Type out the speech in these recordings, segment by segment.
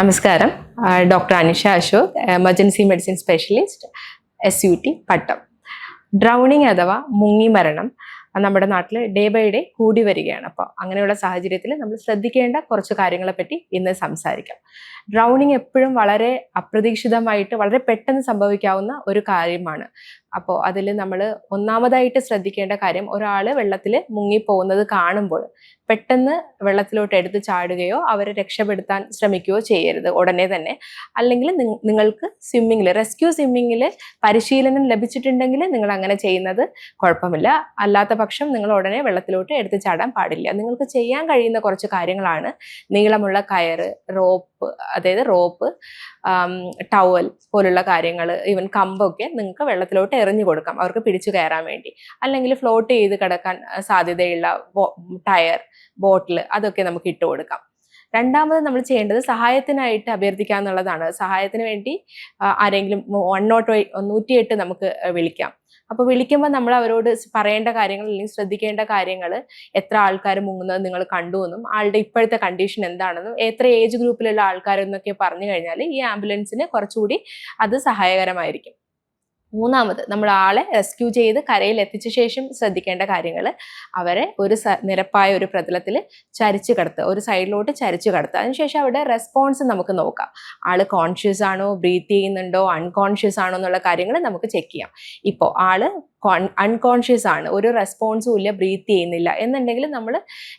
നമസ്കാരം. Doctor Anisha Ashok emergency medicine specialist S U T Pattom. Drowning അഥവാ മുങ്ങി മരണം നമ്മുടെ നാട്ടിൽ ഡേ ബൈ ഡേ കൂടി വരികയാണ്. അപ്പോൾ അങ്ങനെയുള്ള സാഹചര്യത്തിൽ നമ്മൾ ശ്രദ്ധിക്കേണ്ട കുറച്ച് കാര്യങ്ങളെപ്പറ്റി ഇന്ന് സംസാരിക്കാം. ഡ്രൗണിങ് എപ്പോഴും വളരെ അപ്രതീക്ഷിതമായിട്ട് വളരെ പെട്ടെന്ന് സംഭവിക്കാവുന്ന ഒരു കാര്യമാണ്. അപ്പോൾ അതിൽ നമ്മൾ ഒന്നാമതായിട്ട് ശ്രദ്ധിക്കേണ്ട കാര്യം ഒരാൾ വെള്ളത്തിൽ മുങ്ങിപ്പോകുന്നത് കാണുമ്പോൾ പെട്ടെന്ന് വെള്ളത്തിലോട്ട് എടുത്ത് ചാടുകയോ അവരെ രക്ഷപ്പെടുത്താൻ ശ്രമിക്കുകയോ ചെയ്യരുത് ഉടനെ തന്നെ. അല്ലെങ്കിൽ നിങ്ങൾക്ക് സ്വിമ്മിങ്ങിൽ റെസ്ക്യൂ സ്വിമ്മിങ്ങിൽ പരിശീലനം ലഭിച്ചിട്ടുണ്ടെങ്കിൽ നിങ്ങൾ അങ്ങനെ ചെയ്യുന്നത് കുഴപ്പമില്ല. അല്ലാത്ത പക്ഷം നിങ്ങൾ ഉടനെ വെള്ളത്തിലോട്ട് എടുത്ത് ചാടാൻ പാടില്ല. നിങ്ങൾക്ക് ചെയ്യാൻ കഴിയുന്ന കുറച്ച് കാര്യങ്ങളാണ്. നീളമുള്ള കയറ് റോപ്പ് അതായത് റോപ്പ് ടവൽ പോലുള്ള കാര്യങ്ങൾ ഈവൻ കമ്പൊക്കെ നിങ്ങൾക്ക് വെള്ളത്തിലോട്ട് എറിഞ്ഞു കൊടുക്കാം അവർക്ക് പിടിച്ചു കയറാൻ വേണ്ടി. അല്ലെങ്കിൽ ഫ്ലോട്ട് ചെയ്ത് കിടക്കാൻ സാധ്യതയുള്ള ടയർ ബോട്ടിൽ അതൊക്കെ നമുക്ക് ഇട്ട് കൊടുക്കാം. രണ്ടാമത് നമ്മൾ ചെയ്യേണ്ടത് സഹായത്തിനായിട്ട് അഭ്യർത്ഥിക്കുക എന്നുള്ളതാണ്. സഹായത്തിന് വേണ്ടി ആരെങ്കിലും വൺ നോട്ട് നൂറ്റിയെട്ട് നമുക്ക് വിളിക്കാം. അപ്പോൾ വിളിക്കുമ്പോൾ നമ്മൾ അവരോട് പറയേണ്ട കാര്യങ്ങൾ അല്ലെങ്കിൽ ശ്രദ്ധിക്കേണ്ട കാര്യങ്ങൾ എത്ര ആൾക്കാർ മുങ്ങുന്നത് നിങ്ങൾ കണ്ടു എന്നും ആളുടെ ഇപ്പോഴത്തെ കണ്ടീഷൻ എന്താണെന്നും എത്ര ഏജ് ഗ്രൂപ്പിലുള്ള ആൾക്കാരെന്നൊക്കെ പറഞ്ഞു കഴിഞ്ഞാൽ ഈ ആംബുലൻസിന് കുറച്ചുകൂടി അത് സഹായകരമായിരിക്കും. മൂന്നാമത് നമ്മൾ ആളെ റെസ്ക്യൂ ചെയ്ത് കരയിൽ എത്തിച്ച ശേഷം ശ്രദ്ധിക്കേണ്ട കാര്യങ്ങൾ അവരെ ഒരു നിരപ്പായ ഒരു പ്രതലത്തിൽ ചരിച്ചു കിടത്തുക ഒരു സൈഡിലോട്ട് ചരിച്ചു കിടത്തുക. അതിനുശേഷം അവിടെ റെസ്പോൺസ് നമുക്ക് നോക്കാം. ആൾ കോൺഷ്യസ് ആണോ? ബ്രീത്ത് ചെയ്യുന്നുണ്ടോ? അൺകോൺഷ്യസ് ആണോ? എന്നുള്ള കാര്യങ്ങൾ നമുക്ക് ചെക്ക് ചെയ്യാം. ഇപ്പോൾ ആൾ അൺകോൺഷ്യസ് ആണ്. ഒരു റെസ്പോൺസും ഇല്ല ബ്രീത്ത് ചെയ്യുന്നില്ല. എന്നുണ്ടെങ്കിൽ നമ്മൾ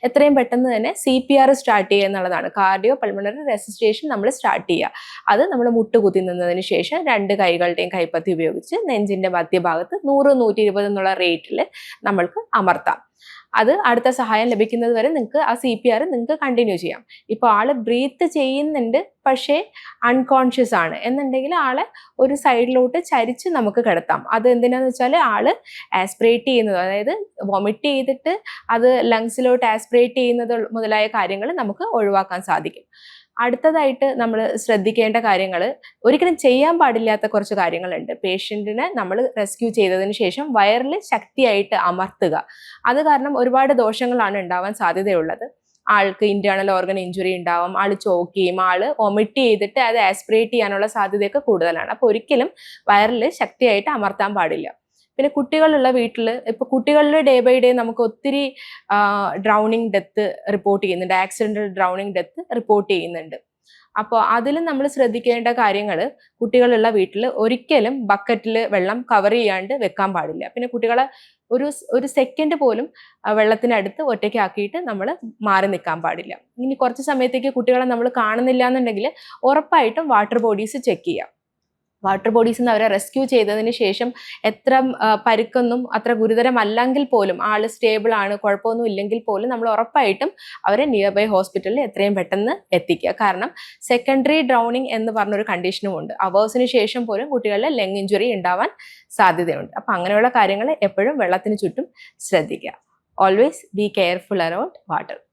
എത്രയും പെട്ടെന്ന് തന്നെ സി പി ആർ സ്റ്റാർട്ട് ചെയ്യുക എന്നുള്ളതാണ്. കാർഡിയോ പൾമണറി റെസിസ്റ്റേഷൻ നമ്മൾ സ്റ്റാർട്ട് ചെയ്യുക. അത് നമ്മൾ മുട്ടുകുത്തി നിന്നതിന് ശേഷം രണ്ട് കൈകളുടെയും കൈപ്പത്തി ഉപയോഗിച്ച് നെഞ്ചിന്റെ മധ്യഭാഗത്ത് നൂറ് നൂറ്റി ഇരുപത് എന്നുള്ള റേറ്റിൽ നമ്മൾക്ക് അമർത്താം. അത് അടുത്ത സഹായം ലഭിക്കുന്നത് വരെ നിങ്ങൾക്ക് ആ സി പി ആർ നിങ്ങൾക്ക് കണ്ടിന്യൂ ചെയ്യാം. ഇപ്പോൾ ആൾ ബ്രീത്ത് ചെയ്യുന്നുണ്ട് പക്ഷേ അൺകോൺഷ്യസ് ആണ്. എന്നുണ്ടെങ്കിൽ ആളെ ഒരു സൈഡിലോട്ട് ചരിച്ച് നമുക്ക് കിടത്താം. അത് എന്തിനാന്ന് വെച്ചാൽ ആൾ ആസ്പിറേറ്റ് ചെയ്യുന്നത് അതായത് വൊമിറ്റ് ചെയ്തിട്ട് അത് ലങ്സിലോട്ട് ആസ്പിറേറ്റ് ചെയ്യുന്നത് മുതലായ കാര്യങ്ങൾ നമുക്ക് ഒഴിവാക്കാൻ സാധിക്കും. അടുത്തതായിട്ട് നമ്മൾ ശ്രദ്ധിക്കേണ്ട കാര്യങ്ങൾ ഒരിക്കലും ചെയ്യാൻ പാടില്ലാത്ത കുറച്ച് കാര്യങ്ങളുണ്ട്. പേഷ്യന്റിനെ നമ്മൾ റെസ്ക്യൂ ചെയ്തതിന് ശേഷം വയറിൽ ശക്തിയായിട്ട് അമർത്തുക. അത് കാരണം ഒരുപാട് ദോഷങ്ങളാണ് ഉണ്ടാവാൻ സാധ്യതയുള്ളത്. ആൾക്ക് ഇന്റേണൽ ഓർഗൻ ഇഞ്ചുറി ഉണ്ടാവും ആൾ ചോക്കിയും ആൾ ഒമിറ്റ് ചെയ്തിട്ട് അത് ആസ്പിറേറ്റ് ചെയ്യാനുള്ള സാധ്യതയൊക്കെ കൂടുതലാണ്. അപ്പോൾ ഒരിക്കലും വയറിൽ ശക്തിയായിട്ട് അമർത്താൻ പാടില്ല. പിന്നെ കുട്ടികളുള്ള വീട്ടിൽ ഇപ്പൊ കുട്ടികളുടെ ഡേ ബൈ ഡേ നമുക്ക് ഒത്തിരി ഡ്രൗണിങ് ഡെത്ത് റിപ്പോർട്ട് ചെയ്യുന്നുണ്ട്. ആക്സിഡന്റൽ ഡ്രൗണിങ് ഡെത്ത് റിപ്പോർട്ട് ചെയ്യുന്നുണ്ട്. അപ്പോൾ അതിൽ നമ്മൾ ശ്രദ്ധിക്കേണ്ട കാര്യങ്ങൾ കുട്ടികളുള്ള വീട്ടിൽ ഒരിക്കലും ബക്കറ്റിൽ വെള്ളം കവർ ചെയ്യാണ്ട് വെക്കാൻ പാടില്ല. പിന്നെ കുട്ടികളെ ഒരു ഒരു സെക്കൻഡ് പോലും വെള്ളത്തിനടുത്ത് ഒറ്റയ്ക്കാക്കിയിട്ട് നമ്മൾ മാറി നിൽക്കാൻ പാടില്ല. ഇനി കുറച്ച് സമയത്തേക്ക് കുട്ടികളെ നമ്മൾ കാണുന്നില്ല എന്നുണ്ടെങ്കിൽ ഉറപ്പായിട്ടും വാട്ടർ ബോഡീസ് ചെക്ക് ചെയ്യാം. വാട്ടർ ബോഡീസിൽ നിന്ന് അവരെ റെസ്ക്യൂ ചെയ്തതിന് ശേഷം എത്ര പരുക്കൊന്നും അത്ര ഗുരുതരമല്ലെങ്കിൽ പോലും ആൾ സ്റ്റേബിൾ ആണ് കുഴപ്പമൊന്നും ഇല്ലെങ്കിൽ പോലും നമ്മൾ ഉറപ്പായിട്ടും അവരെ നിയർ ബൈ ഹോസ്പിറ്റലിൽ എത്രയും പെട്ടെന്ന് എത്തിക്കുക. കാരണം സെക്കൻഡറി ഡ്രൗണിങ് എന്ന് പറഞ്ഞൊരു കണ്ടീഷനും ഉണ്ട്. അവേഴ്സിന് ശേഷം പോലും കുട്ടികളിൽ ലെങ് ഇഞ്ചുറി ഉണ്ടാവാൻ സാധ്യതയുണ്ട്. അപ്പം അങ്ങനെയുള്ള കാര്യങ്ങൾ എപ്പോഴും വെള്ളത്തിന് ചുറ്റും ശ്രദ്ധിക്കുക. Always be careful around water